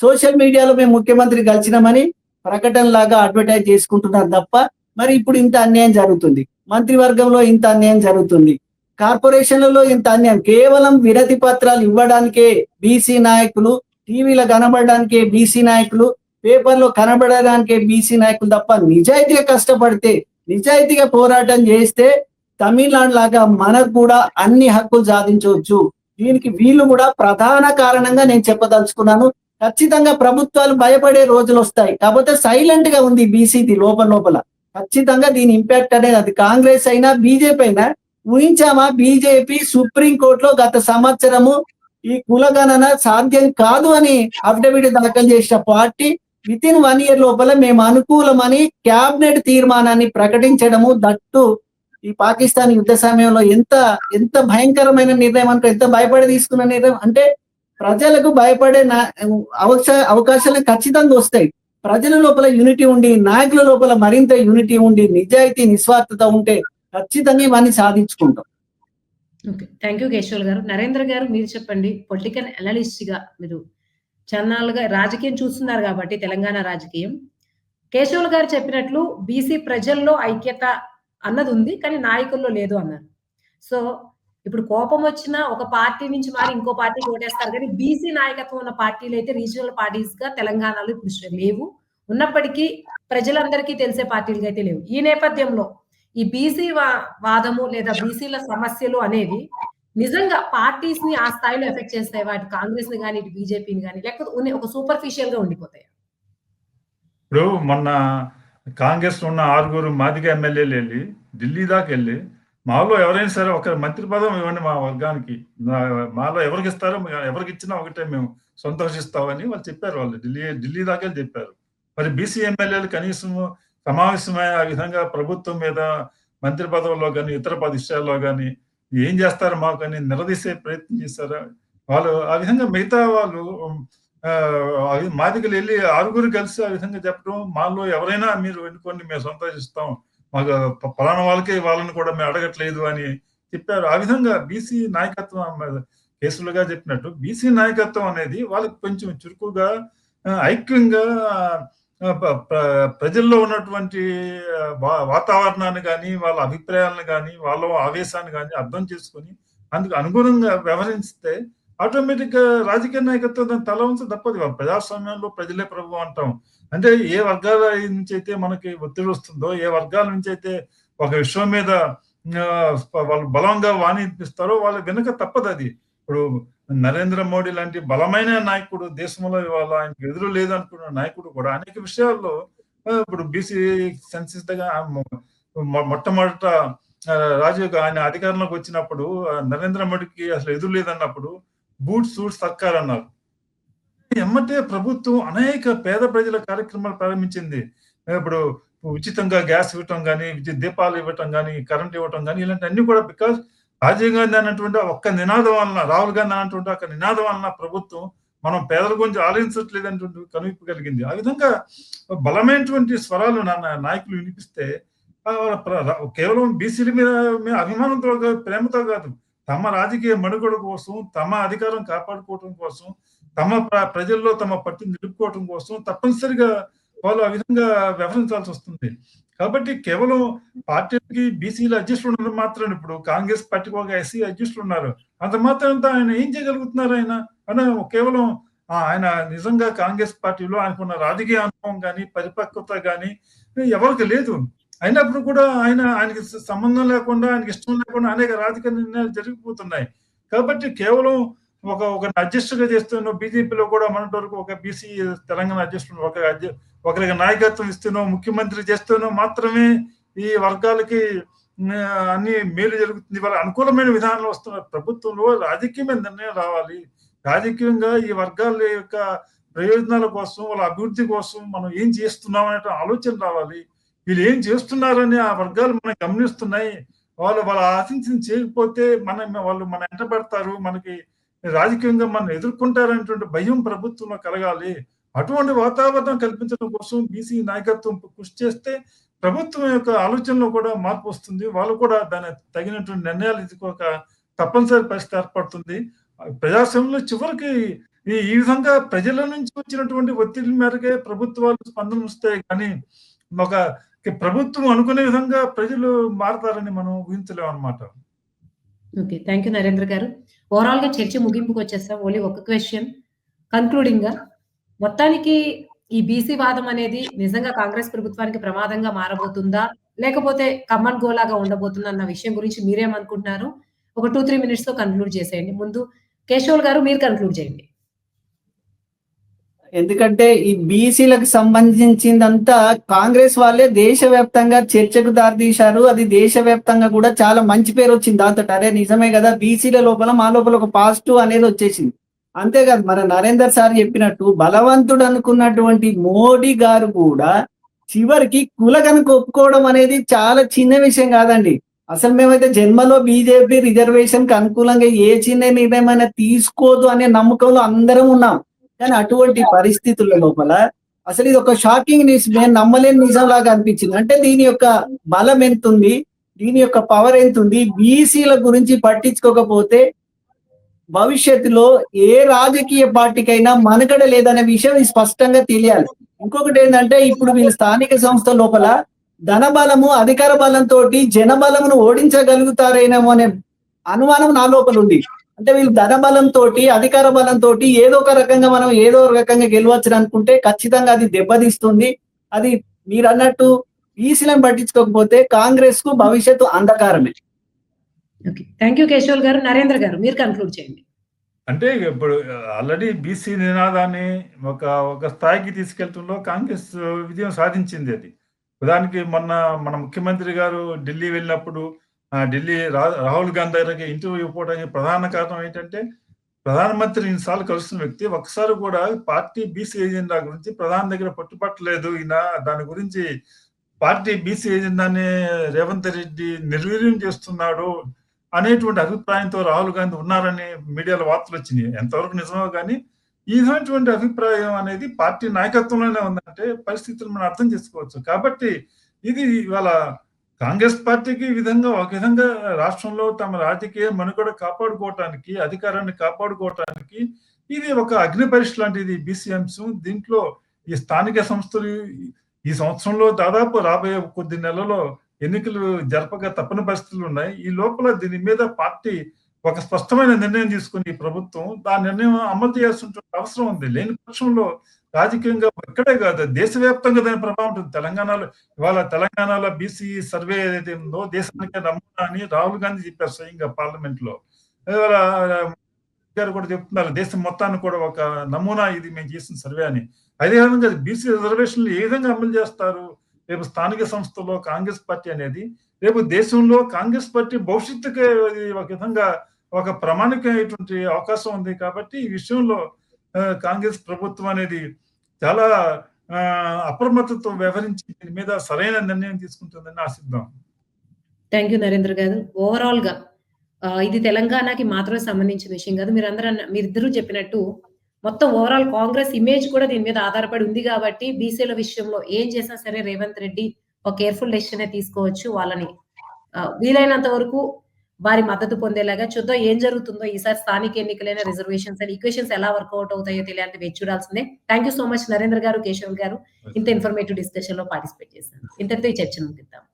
సోషల్ మీడియాలో మేము ముఖ్యమంత్రి కలిసినామని ప్రకటన లాగా అడ్వర్టైజ్ చేసుకుంటున్నారు తప్ప మరి ఇప్పుడు ఇంత అన్యాయం జరుగుతుంది. మంత్రివర్గంలో ఇంత అన్యాయం జరుగుతుంది. కార్పొరేషన్లలో ఇంత అన్యాయం కేవలం విరతి పత్రాలు ఇవ్వడానికే బీసీ నాయకులు టీవీలో కనబడడానికే బీసీ నాయకులు పేపర్లో కనబడడానికే బీసీ నాయకులు తప్ప నిజాయితీగా కష్టపడితే నిజాయితీగా పోరాటం చేస్తే తమిళనాడు లాగా మనకు కూడా అన్ని హక్కులు సాధించవచ్చు. దీనికి వీళ్ళు కూడా ప్రధాన కారణంగా నేను చెప్పదలుచుకున్నాను. ఖచ్చితంగా ప్రభుత్వాలు భయపడే రోజులు వస్తాయి. కాకపోతే సైలెంట్గా ఉంది బీసీది లోపల లోపల. ఖచ్చితంగా దీని ఇంపాక్ట్ అనేది అది కాంగ్రెస్ అయినా బీజేపీ అయినా ఊహించామా బీజేపీ సుప్రీంకోర్టులో గత సంవత్సరము ఈ కులగణన సాధ్యం కాదు అని అఫిడవిట్ దాఖలు చేసిన party within one year లోపల మేము అనుకూలమని క్యాబినెట్ తీర్మానాన్ని ప్రకటించడము దట్టు ఈ పాకిస్తాన్ యుద్ధ సమయంలో ఎంత ఎంత భయంకరమైన నిర్ణయం అంటే ఎంత భయపడి తీసుకున్న నిర్ణయం అంటే ప్రజలకు భయపడే అవకాశ అవకాశాలు ఖచ్చితంగా వస్తాయి. ప్రజల లోపల యూనిటీ ఉండి నాయకుల లోపల మరింత యూనిటీ ఉండి నిజాయితీ నిస్వార్థత ఉంటే ఖచ్చితంగా ఇవన్నీ సాధించుకుంటాం. Okay. Thank you Keshavulu garu. Narendra garu మీరు చెప్పండి పొలిటికల్ అనలిస్ట్గా మీరు చందాలుగా రాజకీయం చూస్తున్నారు కాబట్టి తెలంగాణ రాజకీయం. కేశవులు గారు చెప్పినట్లు బీసీ ప్రజల్లో ఐక్యత అన్నది ఉంది కానీ నాయకుల్లో లేదు అన్నారు. సో ఇప్పుడు కోపం వచ్చిన ఒక పార్టీ నుంచి మారి ఇంకో పార్టీకి ఓటేస్తారు కానీ బీసీ నాయకత్వం ఉన్న పార్టీలు అయితే రీజనల్ పార్టీస్గా తెలంగాణలో ఇప్పుడు లేవు. ఉన్నప్పటికీ ప్రజలందరికీ తెలిసే పార్టీలుగా అయితే లేవు. ఈ నేపథ్యంలో ఈ బీసీ వాదము లేదా బీసీల సమస్యలు అనేవి నిజంగా పార్టీస్ని ఆ స్థాయిలో ఎఫెక్ట్ చేస్తాయి. వాటి కాంగ్రెస్ని కానీ ఇటు బీజేపీని కానీ లేకపోతే ఒక సూపర్ఫిషియల్గా ఉండిపోతాయి. ఇప్పుడు మొన్న కాంగ్రెస్ ఉన్న ఆరుగురు మాదిగ ఎమ్మెల్యేలు వెళ్ళి ఢిల్లీ దాకా వెళ్ళి మాలో ఎవరైనా సరే ఒక మంత్రి పదం ఇవ్వండి మా వర్గానికి. మాలో ఎవరికి ఇస్తారో ఎవరికి ఇచ్చినా ఒకటే మేము సంతోషిస్తామని వాళ్ళు చెప్పారు వాళ్ళు. ఢిల్లీ ఢిల్లీ దాకా వెళ్ళి చెప్పారు. మరి బీసీ ఎమ్మెల్యేలు కనీసం సమావేశమై ఆ విధంగా ప్రభుత్వం మీద మంత్రి పదవుల్లో కానీ ఇతర పద విషయాల్లో కానీ ఏం చేస్తారు మాకు అని నిలదీసే ప్రయత్నం చేశారా? వాళ్ళు ఆ విధంగా మిగతా వాళ్ళు మా దగ్గర వెళ్ళి ఆరుగురు కలిసి ఆ విధంగా చెప్పడం మాలో ఎవరైనా మీరు ఎన్నుకోండి మేము సంతోషిస్తాం మాకు పలానా వాళ్ళకే వాళ్ళని కూడా మేము అడగట్లేదు అని చెప్పారు. ఆ విధంగా బీసీ నాయకత్వం కేసులుగా చెప్పినట్టు బీసీ నాయకత్వం అనేది వాళ్ళకి కొంచెం చురుకుగా ఐక్యంగా ప్రజల్లో ఉన్నటువంటి వాతావరణాన్ని కానీ వాళ్ళ అభిప్రాయాలను కానీ వాళ్ళ ఆవేశాన్ని కానీ అర్థం చేసుకొని అందుకు అనుగుణంగా వ్యవహరిస్తే ఆటోమేటిక్గా రాజకీయ నాయకత్వం దాన్ని తల ఉంచ తప్పదు. ప్రజాస్వామ్యంలో ప్రజలే ప్రభు అంటాం. అంటే ఏ వర్గాల నుంచి అయితే మనకి ఒత్తిడి వస్తుందో ఏ వర్గాల నుంచి అయితే ఒక విషయం మీద వాళ్ళు బలంగా వాణిపిస్తారో వాళ్ళ వెనుక తప్పదు అది. ఇప్పుడు నరేంద్ర మోడీ లాంటి బలమైన నాయకుడు దేశంలో ఇవాళ ఆయనకు ఎదురు లేదనుకున్న నాయకుడు కూడా అనేక విషయాల్లో ఇప్పుడు బీసీ సెన్సిస్ మొట్టమొదట రాజీవ్ ఆయన అధికారంలోకి వచ్చినప్పుడు నరేంద్ర మోడీకి అసలు ఎదురు లేదన్నప్పుడు బూట్ సూట్ సర్కార్ అన్నారు ఎమ్మటే ప్రభుత్వం అనేక పేద ప్రజల కార్యక్రమాలు ప్రారంభించింది. ఇప్పుడు ఉచితంగా గ్యాస్ ఇవ్వటం కానీ దీపాలు ఇవ్వటం కానీ కరెంట్ ఇవ్వటం కానీ ఇలాంటి అన్ని కూడా బికాస్ రాజీవ్ గాంధీ అన్నటువంటి ఒక్క నినాదం వలన రాహుల్ గాంధీ అన్నటువంటి ఒక నినాదం వలన ప్రభుత్వం మనం పేదల గురించి ఆలోచించట్లేదు అనేటువంటి కనువిప్పు కలిగింది. ఆ విధంగా బలమైనటువంటి స్వరాలు నా నాయకులు వినిపిస్తే కేవలం బీసీల మీద అభిమానంతో కాదు, ప్రేమతో కాదు తమ రాజకీయ మనుగడ కోసం తమ అధికారం కాపాడుకోవటం కోసం తమ ప్ర- ప్రజల్లో తమ పట్టు నిలుపుకోవటం కోసం తప్పనిసరిగా వాళ్ళు ఆ విధంగా వ్యవహరించాల్సి వస్తుంది. కాబట్టి కేవలం పార్టీకి బీసీలు అధ్యక్షులు ఉండడం మాత్రం ఇప్పుడు కాంగ్రెస్ పార్టీకి ఒక ఎస్సీ అధ్యక్షులు ఉన్నారు. అంత మాత్రంతో ఆయన ఏం చేయగలుగుతున్నారు ఆయన? ఆయన కేవలం ఆయన నిజంగా కాంగ్రెస్ పార్టీలో ఆయనకున్న రాజకీయ అనుభవం కానీ పరిపక్వత కానీ ఎవరికి లేదు. అయినప్పుడు కూడా ఆయన ఆయనకి సంబంధం లేకుండా ఆయనకి ఇష్టం లేకుండా అనేక రాజకీయ నిర్ణయాలు జరిగిపోతున్నాయి. కాబట్టి కేవలం ఒక ఒక అడ్జస్ట్గా చేస్తున్నావు బీజేపీలో కూడా మొన్నటి వరకు ఒక బీసీ తెలంగాణ అడ్జస్ట్ ఒక ఒకరికి నాయకత్వం ఇస్తున్నావు ముఖ్యమంత్రి చేస్తున్నావు మాత్రమే ఈ వర్గాలకి అన్ని మేలు జరుగుతుంది. వాళ్ళ అనుకూలమైన విధానాలు వస్తున్న ప్రభుత్వంలో రాజకీయమైన నిర్ణయం రావాలి. రాజకీయంగా ఈ వర్గాల యొక్క ప్రయోజనాల కోసం వాళ్ళ అభివృద్ధి కోసం మనం ఏం చేస్తున్నాం అనే ఆలోచన రావాలి. వీళ్ళు ఏం చేస్తున్నారని ఆ వర్గాలు మనం గమనిస్తున్నాయి. వాళ్ళు వాళ్ళు ఆశించిన చేయకపోతే మన వాళ్ళు మన ఎంట పెడతారు. మనకి రాజకీయంగా మనం ఎదుర్కొంటారనేటువంటి భయం ప్రభుత్వంలో కలగాలి. అటువంటి వాతావరణం కల్పించడం కోసం బీసీ నాయకత్వం కృషి చేస్తే ప్రభుత్వం యొక్క ఆలోచనలో కూడా మార్పు వస్తుంది. వాళ్ళు కూడా దాని తగినటువంటి నిర్ణయాలు తీసుకోక తప్పనిసరి పరిస్థితి ఏర్పడుతుంది. ప్రజాస్వామ్యంలో చివరికి ఈ ఈ విధంగా ప్రజల నుంచి వచ్చినటువంటి ఒత్తిడి మేరకే ప్రభుత్వాలు స్పందన వస్తాయి. కానీ ఒక ప్రభుత్వం అనుకునే విధంగా ప్రజలు మారతారని మనం ఊహించలేము అనమాట ఓకే థ్యాంక్ యూ నరేంద్ర గారు. ఓవరాల్గా చర్చ ముగింపుకి వచ్చేస్తాం ఓన్లీ ఒక క్వశ్చన్ కన్క్లూడింగ్గా మొత్తానికి ఈ బీసీ వాదం అనేది నిజంగా కాంగ్రెస్ ప్రభుత్వానికి ప్రమాదంగా మారబోతుందా? లేకపోతే కమన్ గోలాగా ఉండబోతుందా అన్న విషయం గురించి మీరేమనుకుంటున్నారు? ఒక టూ త్రీ మినిట్స్తో కన్క్లూడ్ చేసేయండి. ముందు కేశవ్ గారు మీరు కన్క్లూడ్ చేయండి. ఎందుకంటే ఈ బీసీలకు సంబంధించిందంతా కాంగ్రెస్ వాళ్ళే దేశవ్యాప్తంగా చర్చకు దారితీశారు. అది దేశవ్యాప్తంగా కూడా చాలా మంచి పేరు వచ్చింది. దాంతో అరే నిజమే కదా బీసీల లోపల మా లోపల ఒక పాజిటివ్ అనేది వచ్చేసింది. అంతేకాదు మన నరేందర్ సార్ చెప్పినట్టు బలవంతుడు అనుకున్నటువంటి మోడీ గారు కూడా చివరికి కులగనకు ఒప్పుకోవడం అనేది చాలా చిన్న విషయం కాదండి. అసలు మేమైతే జన్మలో బీజేపీ రిజర్వేషన్కి అనుకూలంగా ఏ చిన్న నిర్ణయం అయినా తీసుకోదు అనే నమ్మకంలో అందరం ఉన్నాం. కానీ అటువంటి పరిస్థితుల లోపల అసలు ఇది ఒక షాకింగ్ న్యూస్ నేను నమ్మలేని నిజం లాగా అనిపించింది. అంటే దీని యొక్క బలం ఎంత ఉంది దీని యొక్క పవర్ ఎంత ఉంది బీసీల గురించి పట్టించుకోకపోతే భవిష్యత్తులో ఏ రాజకీయ పార్టీకైనా మనకడ లేదనే విషయం స్పష్టంగా తెలియాలి. ఇంకొకటి ఏంటంటే ఇప్పుడు వీళ్ళు స్థానిక సంస్థ లోపల ధనబలము అధికార బలంతో జనబలమును ఓడించగలుగుతారేమో అనే అనుమానం నా లోపల ఉంది. అంటే వీళ్ళు ధనబలంతో అధికార బలంతో ఏదో ఒక రకంగా మనం ఏదో ఒక రకంగా గెలవచ్చు అనుకుంటే ఖచ్చితంగా అది దెబ్బతీస్తుంది. అది మీరు అన్నట్టు ఈసీలను పట్టించుకోకపోతే కాంగ్రెస్కు భవిష్యత్తు అంధకారమే. Okay. Thank you Keshav garu. Narendra garu మీరు కన్క్లూడ్ చేయండి. అంటే ఇప్పుడు ఆల్రెడీ బీసీ నినాదాన్ని ఒక ఒక స్థాయికి తీసుకెళ్తుంలో కాంగ్రెస్ విజయం సాధించింది అది. ఉదాహరణకి మొన్న మన ముఖ్యమంత్రి గారు ఢిల్లీ వెళ్ళినప్పుడు ఢిల్లీ రాహుల్ గాంధీ దగ్గరికి ఇంటర్వ్యూ ఇవ్వడానికి ప్రధాన కారణం ఏంటంటే ప్రధానమంత్రి ఇన్నిసార్లు కలుస్తున్న వ్యక్తి ఒకసారి కూడా పార్టీ బీసీ ఎజెండా గురించి ప్రధాని దగ్గర పట్టుపట్టలేదు. ఈయన దాని గురించి పార్టీ బీసీ ఎజెండాని రేవంత్ రెడ్డి నిర్వీర్యం చేస్తున్నాడు అనేటువంటి అభిప్రాయంతో రాహుల్ గాంధీ ఉన్నారని మీడియాలో వార్తలు వచ్చినాయి. ఎంతవరకు నిజమో కానీ ఈ విధమైనటువంటి అభిప్రాయం అనేది పార్టీ నాయకత్వంలోనే ఉందంటే పరిస్థితులు మనం అర్థం చేసుకోవచ్చు. కాబట్టి ఇది ఇవాళ కాంగ్రెస్ పార్టీకి ఈ విధంగా ఒక విధంగా రాష్ట్రంలో తమ రాజకీయ మనుగడ కాపాడుకోవటానికి అధికారాన్ని కాపాడుకోవటానికి ఇది ఒక అగ్ని పరీక్ష లాంటిది బీసీ అంశం దీంట్లో ఈ స్థానిక సంస్థలు ఈ సంవత్సరంలో దాదాపు రాబోయే కొద్ది నెలలో ఎన్నికలు జరపక తప్పని పరిస్థితులు ఉన్నాయి. ఈ లోపల దీని మీద పార్టీ ఒక స్పష్టమైన నిర్ణయం తీసుకుని ప్రభుత్వం ఆ నిర్ణయం అమలు చేయాల్సిన అవసరం ఉంది. లేని పక్షంలో రాజకీయంగా ఇక్కడే కాదు దేశవ్యాప్తంగా దాని ప్రభావం ఉంటుంది. తెలంగాణలో ఇవాళ తెలంగాణలో బీసీ సర్వే ఏదైతే ఉందో దేశానికి నమూనా అని రాహుల్ గాంధీ చెప్పారు స్వయంగా పార్లమెంట్లో. ఇవాళ గారు కూడా చెప్తున్నారు దేశం మొత్తాన్ని కూడా ఒక నమూనా ఇది మేము చేసిన సర్వే అని. అదే విధంగా బీసీ రిజర్వేషన్లు ఏ విధంగా అమలు చేస్తారు? రేపు స్థానిక సంస్థలో కాంగ్రెస్ పార్టీ అనేది రేపు దేశంలో కాంగ్రెస్ పార్టీ భవిష్యత్తుకే ఒక విధంగా ఒక ప్రామాణికమైనటువంటి అవకాశం ఉంది కాబట్టి ఈ విషయంలో కాంగ్రెస్ ప్రభుత్వం అనేది చాలా ఆ, అప్రమత్తతో వ్యవహరించి దీని మీద సరైన నిర్ణయం తీసుకుంటుందని ఆశిద్దాం. థ్యాంక్ యూ నరేంద్ర గారు. ఓవరాల్గా ఇది తెలంగాణకి మాత్రమే సంబంధించిన విషయం కాదు. మీరు అందరూ మీరిద్దరూ చెప్పినట్టు మొత్తం ఓవరాల్ కాంగ్రెస్ ఇమేజ్ కూడా దీని మీద ఆధారపడి ఉంది కాబట్టి బీసీల విషయంలో ఏం చేసినా సరే రేవంత్ రెడ్డి ఒక కేర్ఫుల్ డెసిషన్ తీసుకోవచ్చు వాళ్ళని. వీలైనంత వరకు వారి మద్దతు పొందేలాగా చూద్దాం ఏం జరుగుతుందో. ఈసారి స్థానిక ఎన్నికలైన రిజర్వేషన్స్ అండ్ ఈక్వేషన్స్ ఎలా వర్కౌట్ అవుతాయో తెలియాలంటే వేచి చూడాల్సిందే. Thank you so much Narendra garu Keshav garu. ఇంత ఇన్ఫర్మేటివ్ డిస్కషన్లో పార్టిసిపేట్ చేశాను ఇంతటితో ఈ చర్చను ముగిద్దాం.